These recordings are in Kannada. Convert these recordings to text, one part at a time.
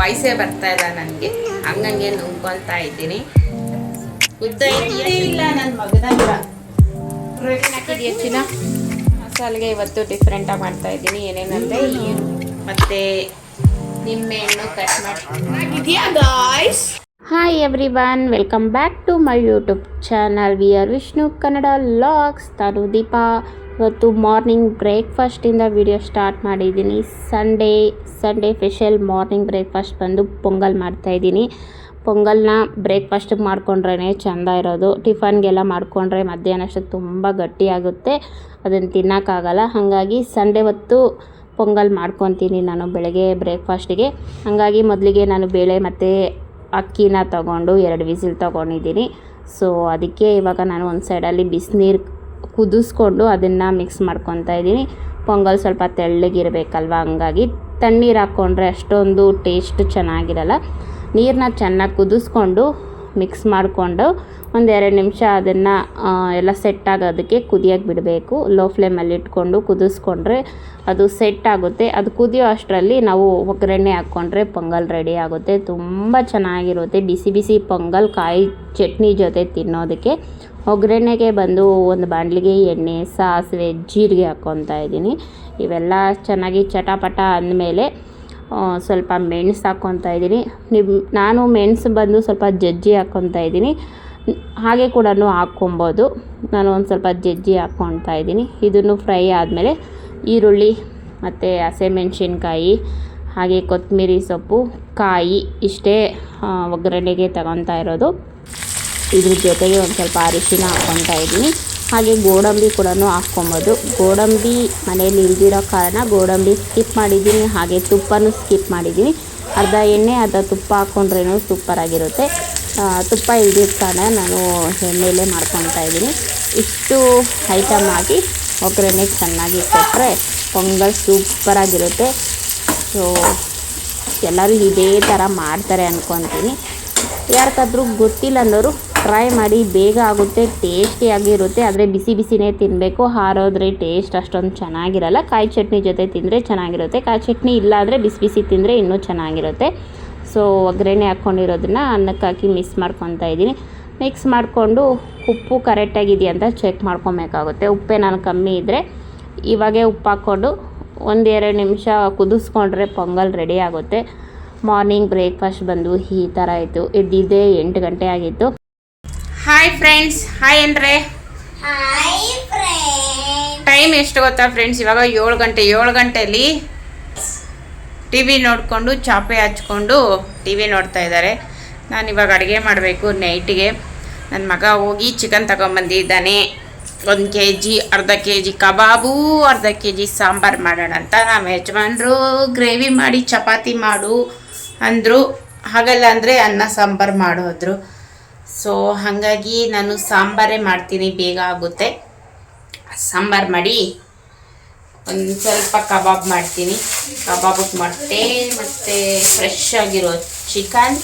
ವಾಯ್ಸೇ ಬರ್ತಾ ಇಲ್ಲ ನನಗೆ. ಹಂಗಂಗೆ ನುಂಗ್ಕೊಳ್ತಾ ಇದ್ದೀನಿ. ಉದ್ದ ಇಲ್ಲ ನನ್ನ ಮಗನ ಹೆಚ್ಚಿನ ಮಸಾಲೆಗೆ ಇವತ್ತು ಡಿಫ್ರೆಂಟಾಗಿ ಮಾಡ್ತಾ ಇದ್ದೀನಿ. ಏನೇನಂದರೆ ಮತ್ತೆ ಮತ್ತು ನಿಂಬೆಹಣ್ಣು ಕಟ್ ಮಾಡಿ hi everyone welcome back to my YouTube channel we are Vishnu Kannada vlogs ತಾನು ದೀಪಾ. ಇವತ್ತು ಮಾರ್ನಿಂಗ್ ಬ್ರೇಕ್ಫಾಸ್ಟಿಂದ ವಿಡಿಯೋ ಸ್ಟಾರ್ಟ್ ಮಾಡಿದ್ದೀನಿ. Sunday Sunday special morning breakfast ಬಂದು ಪೊಂಗಲ್ ಮಾಡ್ತಾಯಿದ್ದೀನಿ ಪೊಂಗಲ್ನ ಬ್ರೇಕ್ಫಾಸ್ಟಿಗೆ ಮಾಡಿಕೊಂಡ್ರೇ ಚೆಂದ ಇರೋದು. ಟಿಫನ್ಗೆಲ್ಲ ಮಾಡಿಕೊಂಡ್ರೆ ಮಧ್ಯಾಹ್ನ ಅಷ್ಟಕ್ಕೆ ತುಂಬ ಗಟ್ಟಿಯಾಗುತ್ತೆ ಅದನ್ನು ತಿನ್ನೋಕ್ಕಾಗಲ್ಲ ಹಾಗಾಗಿ ಸಂಡೇ ಹೊತ್ತು ಪೊಂಗಲ್ ಮಾಡ್ಕೊತೀನಿ ನಾನು ಬೆಳಗ್ಗೆ ಬ್ರೇಕ್ಫಾಸ್ಟಿಗೆ ಹಾಗಾಗಿ ಮೊದಲಿಗೆ ನಾನು ಬೇಳೆ ಮತ್ತು ಅಕ್ಕಿನ ತಗೊಂಡು ಎರಡು ವಿಸಿಲ್ ತೊಗೊಂಡಿದ್ದೀನಿ. ಸೊ ಅದಕ್ಕೆ ಇವಾಗ ನಾನು ಒಂದು ಸೈಡಲ್ಲಿ ಬಿಸಿನೀರು ಕುದಿಸ್ಕೊಂಡು ಅದನ್ನು ಮಿಕ್ಸ್ ಮಾಡ್ಕೊತಾ ಇದ್ದೀನಿ. ಪೊಂಗಲ್ ಸ್ವಲ್ಪ ತೆಳ್ಳಗಿರಬೇಕಲ್ವ? ಹಂಗಾಗಿ ತಣ್ಣೀರು ಹಾಕ್ಕೊಂಡ್ರೆ ಅಷ್ಟೊಂದು ಟೇಸ್ಟ್ ಚೆನ್ನಾಗಿರಲ್ಲ. ನೀರನ್ನ ಚೆನ್ನಾಗಿ ಕುದಿಸ್ಕೊಂಡು ಮಿಕ್ಸ್ ಮಾಡಿಕೊಂಡು ಒಂದು ಎರಡು ನಿಮಿಷ ಅದನ್ನು ಎಲ್ಲ ಸೆಟ್ ಆಗೋದಕ್ಕೆ ಕುದಿಯೋಕೆ ಬಿಡಬೇಕು. ಲೋ ಫ್ಲೇಮಲ್ಲಿ ಇಟ್ಕೊಂಡು ಕುದಿಸ್ಕೊಂಡ್ರೆ ಅದು ಸೆಟ್ ಆಗುತ್ತೆ. ಅದು ಕುದಿಯೋ ಅಷ್ಟರಲ್ಲಿ ನಾವು ಒಗ್ಗರಣೆ ಹಾಕ್ಕೊಂಡ್ರೆ ಪೊಂಗಲ್ ರೆಡಿ ಆಗುತ್ತೆ. ತುಂಬ ಚೆನ್ನಾಗಿರುತ್ತೆ. ಬಿಸಿ ಬಿಸಿ ಪೊಂಗಲ್ ಕಾಯಿ ಚಟ್ನಿ ಜೊತೆ ತಿನ್ನೋದಕ್ಕೆ. ಒಗ್ಗರಣೆಗೆ ಬಂದು ಒಂದು ಬಾಣಲಿಗೆ ಎಣ್ಣೆ, ಸಾಸಿವೆ, ಜೀರಿಗೆ ಹಾಕ್ಕೊತಾ ಇದ್ದೀನಿ. ಇವೆಲ್ಲ ಚೆನ್ನಾಗಿ ಚಟಪಟ ಅಂದಮೇಲೆ ಸ್ವಲ್ಪ ಮೆಣಸು ಹಾಕ್ಕೊತಾ ಇದ್ದೀನಿ. ನಿಮ್ಮ ನಾನು ಮೆಣಸು ಬಂದು ಸ್ವಲ್ಪ ಜಜ್ಜಿ ಹಾಕ್ಕೊತಾ ಇದ್ದೀನಿ. ಹಾಗೆ ಕೂಡ ಹಾಕ್ಕೊಬೋದು. ನಾನು ಒಂದು ಸ್ವಲ್ಪ ಜಜ್ಜಿ ಹಾಕ್ಕೊತಾ ಇದ್ದೀನಿ. ಇದನ್ನು ಫ್ರೈ ಆದಮೇಲೆ ಈರುಳ್ಳಿ ಮತ್ತು ಹಸಿಮೆಣ್ಸಿನ್ಕಾಯಿ ಹಾಗೆ ಕೊತ್ತಂಬರಿ ಸೊಪ್ಪು, ಕಾಯಿ ಇಷ್ಟೇ ಒಗ್ಗರಣೆಗೆ ತಗೊತಾ ಇರೋದು. ಇದ್ರ ಜೊತೆಗೆ ಒಂದು ಸ್ವಲ್ಪ ಅರಿಶಿನ ಹಾಕ್ಕೊತಾ ಇದ್ದೀನಿ. ಹಾಗೆ ಗೋಡಂಬಿ ಕೂಡ ಹಾಕ್ಕೊಬೋದು. ಗೋಡಂಬಿ ಮನೆಯಲ್ಲಿ ಇಲ್ದಿರೋ ಕಾರಣ ಗೋಡಂಬಿ ಸ್ಕಿಪ್ ಮಾಡಿದ್ದೀನಿ. ಹಾಗೆ ತುಪ್ಪನೂ ಸ್ಕಿಪ್ ಮಾಡಿದ್ದೀನಿ. ಅರ್ಧ ಎಣ್ಣೆ, ಅರ್ಧ ತುಪ್ಪ ಹಾಕ್ಕೊಂಡ್ರೇನು ಸೂಪರಾಗಿರುತ್ತೆ ತುಪ್ಪ ಇಲ್ದಿದ್ದ ಕಾರಣ ನಾನು ಎಣ್ಣೆಲೇ ಮಾಡ್ಕೊತಾ ಇದ್ದೀನಿ. ಇಷ್ಟು ಐಟಮ್ ಹಾಕಿ ಒಗ್ಗರಣೆ ಚೆನ್ನಾಗಿ ಕೊಟ್ಟರೆ ಪೊಂಗಲ್ ಸೂಪರಾಗಿರುತ್ತೆ ಸೊ ಎಲ್ಲರೂ ಇದೇ ಥರ ಮಾಡ್ತಾರೆ ಅಂದ್ಕೊತೀನಿ ಯಾರಿಗಾದ್ರೂ ಗೊತ್ತಿಲ್ಲ ಅನ್ನೋರು ಟ್ರೈ ಮಾಡಿ ಬೇಗ ಆಗುತ್ತೆ ಟೇಸ್ಟಿಯಾಗಿರುತ್ತೆ ಆದರೆ ಬಿಸಿ ಬಿಸಿನೇ ತಿನ್ನಬೇಕು ಹಾರೋದ್ರೆ ಟೇಸ್ಟ್ ಅಷ್ಟೊಂದು ಚೆನ್ನಾಗಿರಲ್ಲ. ಕಾಯಿ ಚಟ್ನಿ ಜೊತೆ ತಿಂದರೆ ಚೆನ್ನಾಗಿರುತ್ತೆ. ಕಾಯಿ ಚಟ್ನಿ ಇಲ್ಲಾಂದರೆ ಬಿಸಿ ಬಿಸಿ ತಿಂದರೆ ಇನ್ನೂ ಚೆನ್ನಾಗಿರುತ್ತೆ. ಸೊ ಒಗ್ಗರಣೆ ಹಾಕ್ಕೊಂಡಿರೋದನ್ನು ಅನ್ನಕ್ಕೆ ಹಾಕಿ ಮಿಕ್ಸ್ ಮಾಡ್ಕೊತಾ ಇದ್ದೀನಿ. ಮಿಕ್ಸ್ ಮಾಡಿಕೊಂಡು ಉಪ್ಪು ಕರೆಕ್ಟಾಗಿದೆಯಾ ಅಂತ ಚೆಕ್ ಮಾಡ್ಕೊಬೇಕಾಗುತ್ತೆ. ಉಪ್ಪೇ ನಾನು ಕಮ್ಮಿ ಇದ್ದರೆ ಇವಾಗೇ ಉಪ್ಪು ಹಾಕ್ಕೊಂಡು ಒಂದೆರಡು ನಿಮಿಷ ಕುದಿಸ್ಕೊಂಡ್ರೆ ಪೊಂಗಲ್ ರೆಡಿ ಆಗುತ್ತೆ. ಮಾರ್ನಿಂಗ್ ಬ್ರೇಕ್ಫಾಸ್ಟ್ ಬಂದು ಈ ಥರ ಆಯಿತು. ಇದ್ದಿದ್ದೇ ಎಂಟು ಗಂಟೆ ಆಗಿತ್ತು. ಹಾಯ್ ಫ್ರೆಂಡ್ಸ್ ಹಾಯ್ ಅಂದರೆ ಫ್ರೆಂಡ್ ಟೈಮ್ ಎಷ್ಟು ಗೊತ್ತಾ ಫ್ರೆಂಡ್ಸ್ ಇವಾಗ ಏಳು ಗಂಟೆ ಏಳು ಗಂಟೆಯಲ್ಲಿ ಟಿ ವಿ ನೋಡಿಕೊಂಡು ಚಾಪೆ ಹಚ್ಕೊಂಡು ಟಿ ವಿ ನೋಡ್ತಾ ಇದ್ದಾರೆ. ನಾನು ಇವಾಗ ಅಡುಗೆ ಮಾಡಬೇಕು ನೈಟಿಗೆ. ನನ್ನ ಮಗ ಹೋಗಿ ಚಿಕನ್ ತಗೊಂಬಂದಿದ್ದಾನೆ. ಒಂದು ಕೆ ಜಿ ಅರ್ಧ ಕೆ ಜಿ ಕಬಾಬು ಅರ್ಧ ಕೆ ಜಿ ಸಾಂಬಾರು ಮಾಡೋಣ ಅಂತ ನಮ್ಮ ಯಜಮಾನರು ಗ್ರೇವಿ ಮಾಡಿ ಚಪಾತಿ ಮಾಡು ಅಂದರು. ಹಾಗಲ್ಲ ಅಂದರೆ ಅನ್ನ ಸಾಂಬಾರು ಮಾಡೋದ್ರು. ಸೊ ಹಾಗಾಗಿ ನಾನು ಸಾಂಬಾರೇ ಮಾಡ್ತೀನಿ, ಬೇಗ ಆಗುತ್ತೆ. ಸಾಂಬಾರು ಮಾಡಿ ಒಂದು ಸ್ವಲ್ಪ ಕಬಾಬ್ ಮಾಡ್ತೀನಿ. ಕಬಾಬಿಗೆ ಮೊಟ್ಟೆ ಮತ್ತು ಫ್ರೆಶ್ ಆಗಿರೋ ಚಿಕನ್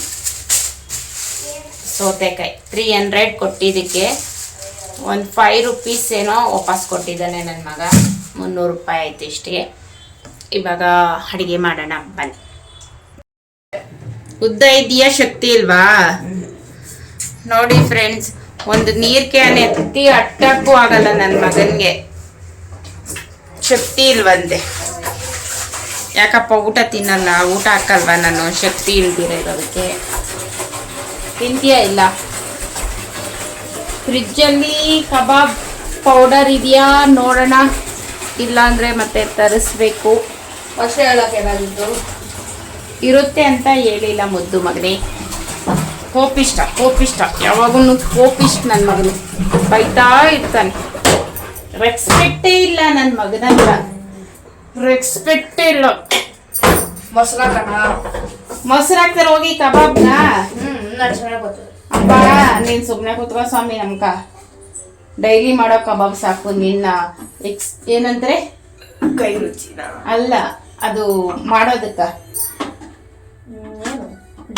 ಸೌತೆಕಾಯಿ ತ್ರೀ ಹಂಡ್ರೆಡ್ ಕೊಟ್ಟಿದ್ದಕ್ಕೆ. ಒಂದು ಫೈವ್ ರುಪೀಸ್ ಏನೋ ವಾಪಸ್ ಕೊಟ್ಟಿದ್ದಾನೆ ನನ್ನ ಮಗ. ಮುನ್ನೂರು ರೂಪಾಯಿ ಆಯಿತು ಇಷ್ಟಿಗೆ. ಇವಾಗ ಅಡುಗೆ ಮಾಡೋಣ, ಬನ್ನಿ. ಉದ್ದ ಇದೆಯಾ ಶಕ್ತಿ ಇಲ್ವಾ? ನೋಡಿ ಫ್ರೆಂಡ್ಸ್ ಒಂದು ನೀರ್ ಕ್ಯಾನ್ ಎತ್ತಿ ಅಟ್ಟಕ್ಕೂ ಆಗಲ್ಲ ನನ್ನ ಮಗನಿಗೆ. ಶಕ್ತಿ ಇಲ್ವಂತೆ. ಯಾಕಪ್ಪ ಊಟ ತಿನ್ನಲ್ಲ? ಊಟ ಹಾಕಲ್ವ ನಾನು? ಶಕ್ತಿ ಇಲ್ದಿರೋದಕ್ಕೆ ತಿಂತೀಯ ಇಲ್ಲ? ಫ್ರಿಜ್ಜಲ್ಲಿ ಕಬಾಬ್ ಪೌಡರ್ ಇದೆಯಾ? ನೋಡೋಣ. ಇಲ್ಲಾಂದರೆ ಮತ್ತೆ ತರಿಸ್ಬೇಕು. ವರ್ಷ ಹೇಳಕ್ಕೆ ಬಂದಿದ್ದು? ಇರುತ್ತೆ ಅಂತ ಹೇಳಿಲ್ಲ ಮುದ್ದು ಮಗನೇ. ಕೋಪಿಷ್ಟ ಕೋಪಿಷ್ಟ. ಯಾವಾಗೂ ಕೋಪಿಷ್ಟ ನನ್ನ ಮಗನು ಬೈತಾ ಇರ್ತಾನೆ. ರೆಸ್ಪೆಕ್ಟೇ ಇಲ್ಲ ನನ್ನ ಮಗನಂತ ರೆಸ್ಪೆಕ್ಟೇ ಇಲ್ಲ. ಮೊಸರ ಹಾಕ್ತಾರೆ ಹೋಗಿ ಕಬಾಬ್ನ. ಅಪ್ಪ ನೀನು ಸುಮ್ಮನೆ ಕೂತ್ಕೋ ಸ್ವಾಮಿ ನಮ್ಕ. ಡೈಲಿ ಮಾಡೋ ಕಬಾಬ್ ಸಾಕು ನಿನ್ನ ಎಕ್ಸ್ ಏನಂದ್ರೆ? ಕೈ ರುಚಿ ಅಲ್ಲ ಅದು ಮಾಡೋದಕ್ಕ.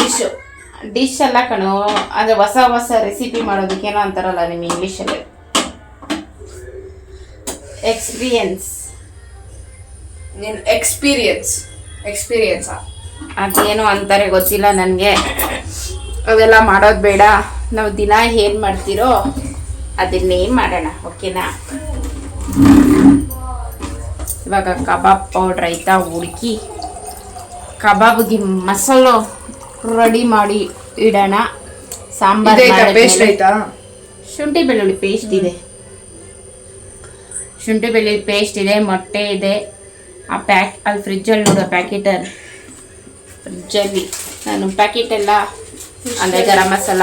ಡಿಶ್ ಡಿಶ್ ಅಲ್ಲ ಕಣೋ ಅಂದ್ರೆ ಹೊಸ ಹೊಸ ರೆಸಿಪಿ ಮಾಡೋದಕ್ಕೇನೋ ಅಂತಾರಲ್ಲ ನಿಮ್ಮ ಇಂಗ್ಲೀಷಲ್ಲಿ ಎಕ್ಸ್ಪೀರಿಯನ್ಸ್ ಎಕ್ಸ್ಪೀರಿಯನ್ಸ್ ಎಕ್ಸ್ಪೀರಿಯನ್ಸ್ ಎಕ್ಸ್ಪೀರಿಯನ್ಸಾ ಅದೇನೋ ಅಂತಾರೆ ಗೊತ್ತಿಲ್ಲ ನನಗೆ. ಅವೆಲ್ಲ ಮಾಡೋದು ಬೇಡ. ನಾವು ದಿನ ಏನು ಮಾಡ್ತೀರೋ ಅದನ್ನೇ ಮಾಡೋಣ ಓಕೆನಾ? ಇವಾಗ ಕಬಾಬ್ ಪೌಡ್ರ್ ಆಯ್ತಾ ಹುಡುಕಿ ಕಬಾಬ್ಗೆ ಮಸಾಲೋ ರೆಡಿ ಮಾಡಿ ಇಡೋಣ. ಸಾಂಬಾರ್ ಪೇಸ್ಟ್ ಆಯ್ತಾ? ಶುಂಠಿ ಬೆಳ್ಳುಳ್ಳಿ ಪೇಸ್ಟ್ ಇದೆ. ಶುಂಠಿ ಬೆಳ್ಳುಳ್ಳಿ ಪೇಸ್ಟ್ ಇದೆ ಮೊಟ್ಟೆ ಇದೆ. ಆ ಪ್ಯಾಕ್ ಅಲ್ಲಿ ಫ್ರಿಜ್ಜಲ್ಲಿ ನೋಡೋ ಪ್ಯಾಕೆಟಲ್ಲಿ ಫ್ರಿಜ್ಜಲ್ಲಿ ನಾನು ಪ್ಯಾಕೆಟ್ ಎಲ್ಲ ಅಂದರೆ ಗರಂ ಮಸಾಲ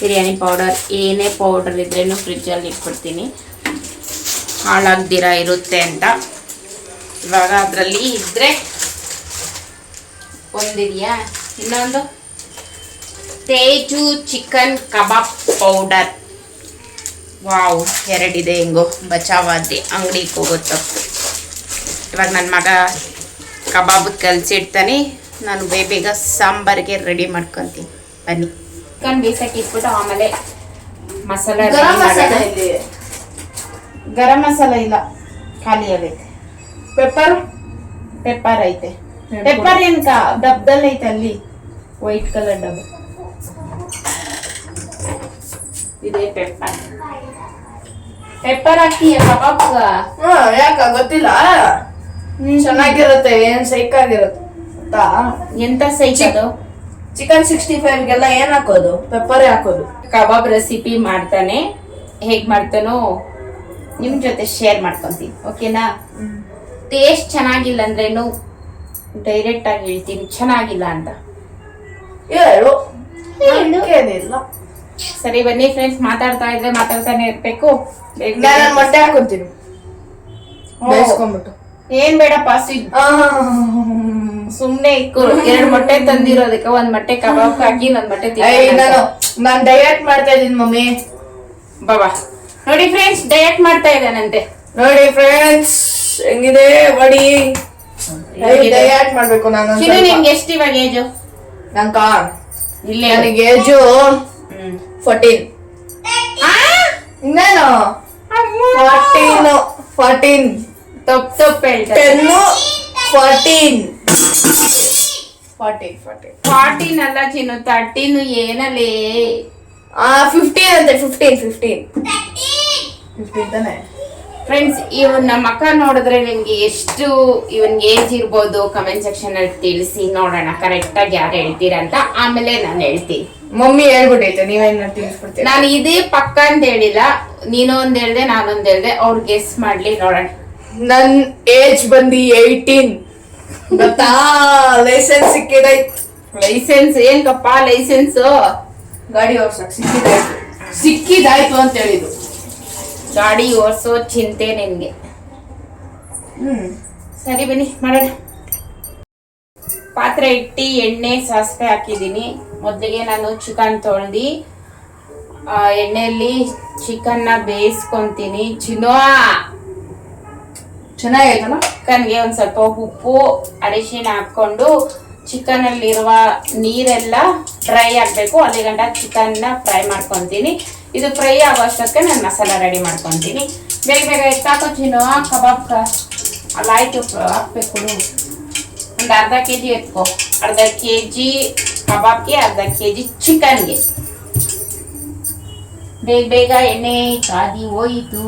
ಬಿರಿಯಾನಿ ಪೌಡರ್ ಏನೇ ಪೌಡರ್ ಇದ್ರೂ ಫ್ರಿಜ್ಜಲ್ಲಿ ಇಟ್ಬಿಡ್ತೀನಿ. ಹಾಳಾಗ್ದಿರ ಇರುತ್ತೆ ಅಂತ. ಇವಾಗ ಅದರಲ್ಲಿ ಇದ್ದರೆ ಒಂದಿದೆಯಾ? ಇನ್ನೊಂದು? Teju chicken kebab powder. Wow ಎರಡಿದೆ ಹೆಂಗೋ. ಬಚಾವಾದಿ ಅಂಗಡಿಗೆ ಹೋಗುತ್ತೋ. ಇವಾಗ ನನ್ನ ಮಗ ಕಬಾಬ್ ಕಲಸಿಡ್ತಾನೆ ನಾನು ಬೇಗ ಬೇಗ ಸಾಂಬಾರಿಗೆ ರೆಡಿ ಮಾಡ್ಕೊತೀನಿ. ಬನ್ನಿ. ಚಿಕನ್ ಬೇಸಾಕಿಟ್ಬಿಟ್ಟು ಇಟ್ಬಿಟ್ಟು ಆಮೇಲೆ ಮಸಾಲ ready ಗರಂ ಮಸಾಲೆ ಮಾಡೋಣ. ಇಲ್ಲಿ. ಗರಂ ಮಸಾಲ ಇಲ್ಲ ಖಾಲಿ ಆಗೈತೆ ಪೆಪ್ಪರ್ ಪೆಪ್ಪರ್ ಐತೆ. ಪೆಪ್ಪರ್ ಏನ್ಕ ಡಬ್ದಲ್ಲಿ ಐತೆ ಅಲ್ಲಿ. ವೈಟ್ ಕಲರ್ ಡಬ್ಬ ಇದೆ ಪೆಪ್ಪರ್ ಪೆಪ್ಪರ್ ಹಾಕಿ ಕಬಾಬ್ ಹಾ ಯಾಕ ಗೊತ್ತಿಲ್ಲ? ಚೆನ್ನಾಗಿರುತ್ತೆ ಏನ್ ಸೈಕ್ ಆಗಿರುತ್ತೆ ಗೊತ್ತಾ? ಎಂತ ಅದು? ಚಿಕನ್ ಸಿಕ್ಸ್ಟಿ ಫೈವ್ಗೆಲ್ಲ ಏನ್ ಹಾಕೋದು? ಪೆಪ್ಪರ್ ಹಾಕೋದು. ಕಬಾಬ್ ರೆಸಿಪಿ ಮಾಡ್ತಾನೆ. ಹೇಗ್ ಮಾಡ್ತಾನೋ ನಿಮ್ ಜೊತೆ ಶೇರ್ ಮಾಡ್ಕೊಂತೀನಿ ಓಕೆನಾ ಟೇಸ್ಟ್ ಚೆನ್ನಾಗಿಲ್ಲ ಅಂದ್ರೇನು? ಡೈರೆಕ್ಟ್ ಆಗಿ ಹೇಳ್ತೀನಿ ಚೆನ್ನಾಗಿಲ್ಲ ಅಂತ. ಹೇಳು. ಏನಿಲ್ಲ ಸರಿ ಬನ್ನಿ ಫ್ರೆಂಡ್ಸ್ ಮಾತಾಡ್ತಾ ಇದ್ರೆ ಮಾತಾಡ್ತಾನೆ ಇರ್ಬೇಕು. ನಾನು ಮೊಟ್ಟೆ ಹಾಕೊಂತೀನಿ. ಬೇಯಿಸ್ಕೊಂಡ್ಬಿಟ್ಟು. ಏನ್ ಬೇಡಪ್ಪ ಸುಮ್ನೆ ಇಕ್ಕು. ಎರಡ್ ಮೊಟ್ಟೆ ತಂದಿರೋದಕ್ಕೆ ಒಂದ್ ಮೊಟ್ಟೆ ಕಬಾಬ್ ಹಾಕಿ ಒಂದ್ ಮೊಟ್ಟೆ ನಾನ್ ನಾನು ತಿನ್ನ ನಾನು ಡಯಟ್ ಮಾಡ್ತಾ ಇದೀನಿ ಮಮ್ಮಿ. ಬಾಬಾ ನೋಡಿ ಫ್ರೆಂಡ್ಸ್ ಡಯಟ್ ಮಾಡ್ತಾ ಇದ್ದಾನಂತೆ. ನೋಡಿ ಫ್ರೆಂಡ್ಸ್ ಹೆಂಗಿದೆ? ಬಡಿ ಡಯಟ್ ಮಾಡ್ಬೇಕು ನಾನು ನಿಮ್ಗೆ ಎಷ್ಟು ಇವಾಗ ಏಜು ನಂಕ ಇಲ್ಲೇ ನನಗೆ ಏಜು ಹ್ಮ್ ಫೋರ್ಟೀನ್ ಇನ್ನೇನು ಫೋರ್ಟೀನ್ ಫೋರ್ಟೀನ್ ತಪ್ಪು ತಪ್ಪು ಹೇಳ್ತಾರೆ ten fourteen fourteen fourteen fourteen ಅಲ್ಲ ಚಿನ್ನು ತರ್ಟೀನ್ ಏನಲ್ಲೇ ಆ ಫಿಫ್ಟೀನ್ ಅಂತೆ ಫಿಫ್ಟೀನ್ ಫಿಫ್ಟೀನ್ ಫಿಫ್ಟೀನ್ ತಾನೆ ಫ್ರೆಂಡ್ಸ್ ಇವನ್ ನಮ್ಮ ಅಕ್ಕ ನೋಡಿದ್ರೆ ನಿಮ್ಗೆ ಎಷ್ಟು ಇವನ್ ಏಜ್ ಇರ್ಬೋದು ಕಮೆಂಟ್ ಸೆಕ್ಷನ್ ಅಲ್ಲಿ ತಿಳಿಸಿ ನೋಡೋಣ. ಕರೆಕ್ಟ್ ಆಗಿ ಯಾರು ಹೇಳ್ತೀರಾ ಅಂತ ಆಮೇಲೆ ನಾನು ಹೇಳ್ತೀನಿ. ಮಮ್ಮಿ ಹೇಳ್ಬಿಟ್ಟೈತೆ ನೀವೇನ ತಿಳಿಸ್ಬಿಡ್ತೀನಿ ನಾನು ಇದೇ ಪಕ್ಕ ಅಂತ ಹೇಳಿಲ್ಲ ನೀನು ಒಂದ್ ಹೇಳ್ದೆ ನಾನೊಂದ್ ಹೇಳ್ದೆ ಅವ್ರು ಗೆಸ್ ಮಾಡ್ಲಿ ನೋಡೋಣ. ನನ್ ಏಜ್ ಬಂದಿ ಏಯ್ಟೀನ್ ಗೊತ್ತಾ? ಲೈಸೆನ್ಸ್ ಸಿಕ್ಕಿದೈತ್ ಲೈಸೆನ್ಸ್ ಏನ್ಕಪ್ಪ ಲೈಸೆನ್ಸ್ ಗಾಡಿ ಓಡ್ಸಕ್ ಸಿಕ್ಕಿದಾಯ್ತು. ಸಿಕ್ಕಿದಾಯ್ತು ಅಂತ ಹೇಳಿದ್ರು. ಗಾಡಿ ಓಡಿಸೋ ಚಿಂತೆ ನಿನಗೆ. ಹ್ಮ್. ಸರಿ ಬನ್ನಿ ಮಾಡೋಣ. ಪಾತ್ರೆ ಇಟ್ಟು ಎಣ್ಣೆ ಸಾಸಿವೆ ಹಾಕಿದ್ದೀನಿ. ಮೊದಲಿಗೆ ನಾನು ಚಿಕನ್ ತೊಳ್ದು ಆ, ಎಣ್ಣೆಯಲ್ಲಿ ಚಿಕನ್ನ ಬೇಯಿಸ್ಕೊಂತೀನಿ. ಚಿನ್ನೋ ಚೆನ್ನಾಗೈತಲ್ಲ? ಚಿಕನ್ಗೆ ಒಂದು ಸ್ವಲ್ಪ ಉಪ್ಪು ಅರಿಶಿನ ಹಾಕ್ಕೊಂಡು ಚಿಕನಲ್ಲಿರುವ ನೀರೆಲ್ಲ ಡ್ರೈ ಆಗಬೇಕು. ಅಲ್ಲಿ ಗಂಟ ಚಿಕನ್ನ ಫ್ರೈ ಮಾಡ್ಕೊತೀನಿ. ಇದು ಫ್ರೈ ಆಗೋ ಅಷ್ಟಕ್ಕೆ ನಾನು ಮಸಾಲ ರೆಡಿ ಮಾಡ್ಕೊತೀನಿ. ಬೇಗ ಬೇಗ ಎತ್ತಾಕೋ ಚಿನ್ನು ಕಬಾಬ್ ಅಲ್ಲಾಯ್ತು ಹಾಕ್ಬೇಕು ಒಂದು ಅರ್ಧ ಕೆ ಜಿ ಎತ್ಕೋ. ಅರ್ಧ ಕೆ ಜಿ ಕಬಾಬ್ಗೆ, ಅರ್ಧ ಕೆ ಜಿ ಚಿಕನ್ಗೆ. ಬೇಗ ಬೇಗ ಎಣ್ಣೆ ಕಾದಿ ಹೋಯಿತು.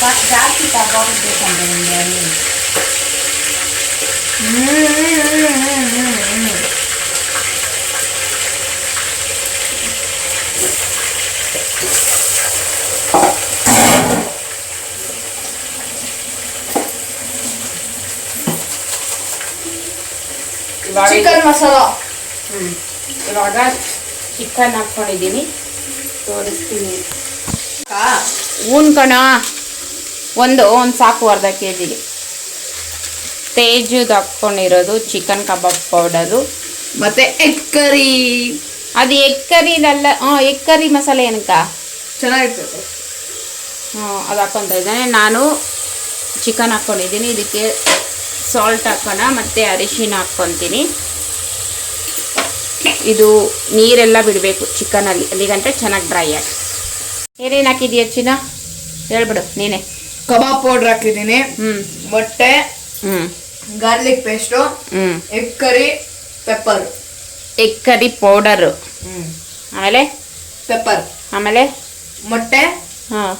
ಸಾಕ್ ಜಾಸ್ತಿ ಕಬಾಬ್ ಬೇಕಂದ್ರೆ ನಿಮಗೆ ಅಲ್ಲಿ ಇವಾಗ ಚಿಕನ್ ಮಸಾಲ ಹ್ಮ್. ಇವಾಗ ಚಿಕನ್ ಹಾಕೊಂಡಿದ್ದೀನಿ ತೋರಿಸ್ತೀನಿ. ಹೂನ್ ಕಣ. ಒಂದು ಒಂದು ಸಾಕು ಅರ್ಧ ಕೆ ಜಿಗೆ ತೇಜುದು ಹಾಕ್ಕೊಂಡಿರೋದು ಚಿಕನ್ ಕಬಾಬ್ ಪೌಡರು ಮತ್ತೆ ಎಗ್ ಕರಿ ಅದು ಎಗ್ ಕರಿದಲ್ಲ ಹಾಂ ಎಗ್ ಕರಿ ಮಸಾಲೆ ಏನಕ್ಕ? ಚೆನ್ನಾಗಿರ್ತದೆ. ಹಾಂ ಅದು ಹಾಕ್ಕೊತಾ ಇದ್ದಾನೆ. ನಾನು ಚಿಕನ್ ಹಾಕ್ಕೊಂಡಿದ್ದೀನಿ. ಇದಕ್ಕೆ ಸಾಲ್ಟ್ ಹಾಕೋಣ ಮತ್ತು ಅರಿಶಿನ ಹಾಕ್ಕೊತೀನಿ. ಇದು ನೀರೆಲ್ಲ ಬಿಡಬೇಕು ಚಿಕನಲ್ಲಿ ಅಲ್ಲಿ. ಗಂಟೆ ಚೆನ್ನಾಗಿ ಡ್ರೈ ಆಗಿ. ಏನೇನು ಹಾಕಿದೀಯ ಚಿನ್ನ ಹೇಳ್ಬಿಡು ನೀನೆ. ಕಬಾಬ್ ಪೌಡ್ರ್ ಹಾಕಿದ್ದೀನಿ. ಹ್ಞೂ ಮೊಟ್ಟೆ. ಹ್ಞೂ ಗಾರ್ಲಿಕ್ ಪೇಸ್ಟು ಹ್ಞೂ egg curry pepper egg curry powder ಆಮೇಲೆ? ಪೆಪ್ಪರ್ ಆಮೇಲೆ? ಮೊಟ್ಟೆ? ಹಾಂ.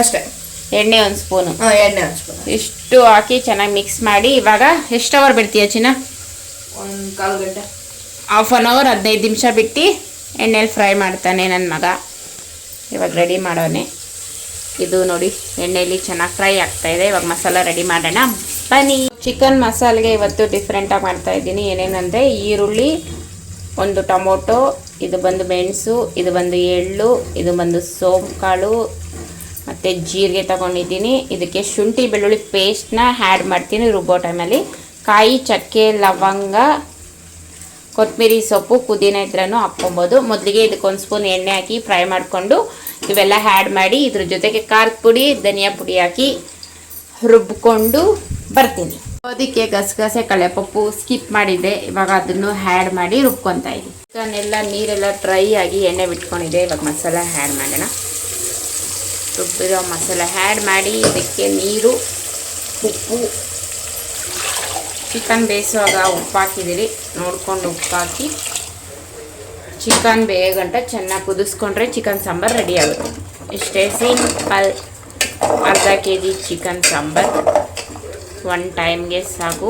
ಅಷ್ಟೇ. ಎಣ್ಣೆ ಒಂದು ಸ್ಪೂನು ಹಾಂ ಎಣ್ಣೆ ಸ್ಪೂನ್ ಇಷ್ಟು ಹಾಕಿ ಚೆನ್ನಾಗಿ ಮಿಕ್ಸ್ ಮಾಡಿ. ಇವಾಗ ಎಷ್ಟು ಅವರ್ ಬಿಡ್ತೀಯ ಚಿನ್ನ? ಒಂದು ಕಾಲು ಗಂಟೆ. ಹಾಫ್ ಆನ್ ಅವರ್ ಹದಿನೈದು ನಿಮಿಷ ಬಿಟ್ಟು ಎಣ್ಣೆಲಿ ಫ್ರೈ ಮಾಡ್ತಾನೆ ನನ್ನ ಮಗ. ಇವಾಗ ರೆಡಿ ಮಾಡೋನೆ. ಇದು ನೋಡಿ ಎಣ್ಣೆಯಲ್ಲಿ ಚೆನ್ನಾಗಿ ಫ್ರೈ ಆಗ್ತಾಯಿದೆ ಇವಾಗ ಮಸಾಲ ರೆಡಿ ಮಾಡೋಣ. ಬನ್ನಿ. ಚಿಕನ್ ಮಸಾಲೆಗೆ ಇವತ್ತು ಡಿಫ್ರೆಂಟಾಗಿ ಮಾಡ್ತಾ ಇದ್ದೀನಿ. ಏನೇನಂದರೆ ಈರುಳ್ಳಿ, ಒಂದು ಟೊಮೊಟೊ, ಇದು ಬಂದು ಮೆಣಸು, ಇದು ಬಂದು ಎಳ್ಳು, ಇದು ಬಂದು ಸೋಂಪು ಕಾಳು ಮತ್ತು ಜೀರಿಗೆ ತಗೊಂಡಿದ್ದೀನಿ. ಇದಕ್ಕೆ ಶುಂಠಿ ಬೆಳ್ಳುಳ್ಳಿ ಪೇಸ್ಟ್ನ ಆ್ಯಡ್ ಮಾಡ್ತೀನಿ ರುಬ್ಬೋ ಟೈಮಲ್ಲಿ ಕಾಯಿ, ಚಕ್ಕೆ, ಲವಂಗ ಕೊತ್ತಂಬರಿ ಸೊಪ್ಪು, ಪುದೀನ ಇದ್ರೂ ಹಾಕ್ಕೊಬೋದು. ಮೊದಲಿಗೆ ಇದಕ್ಕೊಂದು ಸ್ಪೂನ್ ಎಣ್ಣೆ ಹಾಕಿ ಫ್ರೈ ಮಾಡಿಕೊಂಡು ಇವೆಲ್ಲ ಆ್ಯಡ್ ಮಾಡಿ ಇದ್ರ ಜೊತೆಗೆ ಖಾರದ ಪುಡಿ, ಧನಿಯಾ ಪುಡಿ ಹಾಕಿ ರುಬ್ಬಿಕೊಂಡು ಬರ್ತೀನಿ. ಅದಕ್ಕೆ ಗಸಗಸೆ ಕಳೆಪಪ್ಪು ಸ್ಕಿಪ್ ಮಾಡಿದ್ದೆ. ಇವಾಗ ಅದನ್ನು ಹ್ಯಾಡ್ ಮಾಡಿ ರುಬ್ಕೊತಾ ಇದ್ದೀನಿ. ಚಿಕನ್ ಎಲ್ಲ ನೀರೆಲ್ಲ ಡ್ರೈ ಆಗಿ ಎಣ್ಣೆ ಬಿಟ್ಕೊಂಡಿದೆ. ಇವಾಗ ಮಸಾಲ ಹ್ಯಾಡ್ ಮಾಡೋಣ. ರುಬ್ಬಿರೋ ಮಸಾಲ ಹ್ಯಾಡ್ ಮಾಡಿ ಇದಕ್ಕೆ ನೀರು, ಉಪ್ಪು ಚಿಕನ್ ಬೇಯಿಸುವಾಗ ಉಪ್ಪು ಹಾಕಿದ್ದೀರಿ. ನೋಡ್ಕೊಂಡು ಉಪ್ಪು ಹಾಕಿ. ಚಿಕನ್ ಬೇಯಗಂಟ ಚೆನ್ನಾಗಿ ಕುದಿಸ್ಕೊಂಡ್ರೆ ಚಿಕನ್ ಸಾಂಬಾರು ರೆಡಿ ಆಗುತ್ತೆ. ಇಷ್ಟೇ ಸಿಂಪಲ್ ಅರ್ಧ K G chicken sambar. One ಟೈಮ್ಗೆ ಸಾಕು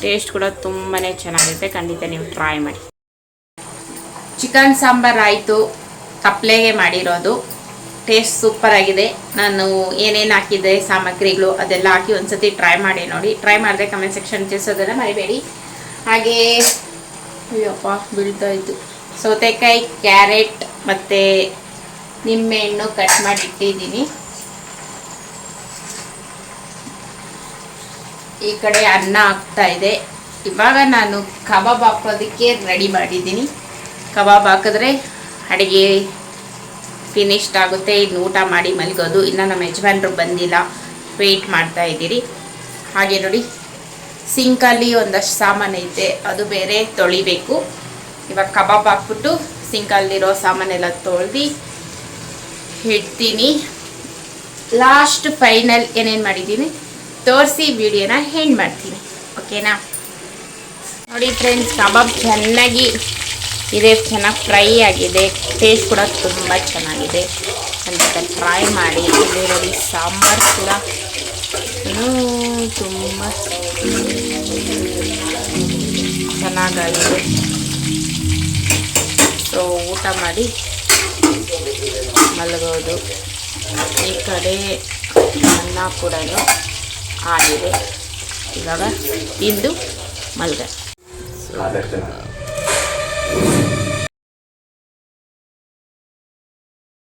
ಟೇಸ್ಟ್ ಕೂಡ ತುಂಬಾ ಚೆನ್ನಾಗಿರುತ್ತೆ. ಖಂಡಿತ ನೀವು ಟ್ರೈ ಮಾಡಿ. ಚಿಕನ್ ಸಾಂಬಾರು ಆಯಿತು. ಕಪ್ಲೆಗೆ ಮಾಡಿರೋದು. ಟೇಸ್ಟ್ ಸೂಪರ್ ಆಗಿದೆ. ನಾನು ಏನೇನು ಹಾಕಿದ್ದೆ, ಸಾಮಗ್ರಿಗಳು ಅದೆಲ್ಲ ಹಾಕಿ ಒಂದ್ಸತಿ ಟ್ರೈ ಮಾಡಿ ನೋಡಿ. ಟ್ರೈ ಮಾಡಿದೆ ಕಮೆಂಟ್ ಸೆಕ್ಷನ್ ತಿಳಿಸೋದನ್ನು ಮರಿಬೇಡಿ. ಹಾಗೇ, ಅಯ್ಯಪ್ಪ, ಬೀಳ್ತಾ ಇತ್ತು. ಸೌತೆಕಾಯಿ, ಕ್ಯಾರೆಟ್ ಮತ್ತು ನಿಂಬೆಹಣ್ಣು ಕಟ್ ಮಾಡಿಟ್ಟಿದ್ದೀನಿ ಈ ಕಡೆ ಅನ್ನ ಆಗ್ತಾ ಇದೆ. ಇವಾಗ ನಾನು ಕಬಾಬ್ ಹಾಕೋದಕ್ಕೆ ರೆಡಿ ಮಾಡಿದ್ದೀನಿ. ಕಬಾಬ್ ಹಾಕಿದ್ರೆ ಅಡುಗೆ ಫಿನಿಶ್ಡ್ ಆಗುತ್ತೆ. ಇನ್ನು ಊಟ ಮಾಡಿ ಮಲಗೋದು. ಇನ್ನು ನಮ್ಮ ಯಜಮಾನ್ರು ಬಂದಿಲ್ಲ. ವೆಯ್ಟ್ ಮಾಡ್ತಾ ಇದ್ದೀರಿ. ಹಾಗೆ ನೋಡಿ. ಸಿಂಕಲ್ಲಿ ಒಂದಷ್ಟು ಸಾಮಾನು ಐತೆ. ಅದು ಬೇರೆ ತೊಳಿಬೇಕು. ಇವಾಗ ಕಬಾಬ್ ಹಾಕ್ಬಿಟ್ಟು ಸಿಂಕಲ್ಲಿರೋ ಸಾಮಾನೆಲ್ಲ ತೊಳೆದು ಇಡ್ತೀನಿ ಲಾಸ್ಟ್ ಫೈನಲ್ ಏನೇನು ಮಾಡಿದ್ದೀನಿ? ತೋರಿಸಿ ವಿಡಿಯೋನ ಹೆಂಡ್ ಮಾಡ್ತೀನಿ. ಓಕೆನಾ ನೋಡಿ ಫ್ರೆಂಡ್ಸ್ ಕಬಾಬ್ ಚೆನ್ನಾಗಿ ಇದೆ, ಚೆನ್ನಾಗಿ ಫ್ರೈ ಆಗಿದೆ. ಟೇಸ್ಟ್ ಕೂಡ ತುಂಬ ಚೆನ್ನಾಗಿದೆ. ಅಂತ ಫ್ರೈ ಮಾಡಿ. ಇಲ್ಲಿ ನೋಡಿ ಸಾಂಬಾರು ಕೂಡ ತುಂಬ ಚೆನ್ನಾಗಾಗಿದೆ. ಸೊ ಊಟ ಮಾಡಿ. ಮಲಗೋದು. ಈ ಕಡೆ ಅನ್ನ ಕೂಡ ಆಗಿದೆ. ಇವಾಗ ತಿಂದು ಮಲ್ಗ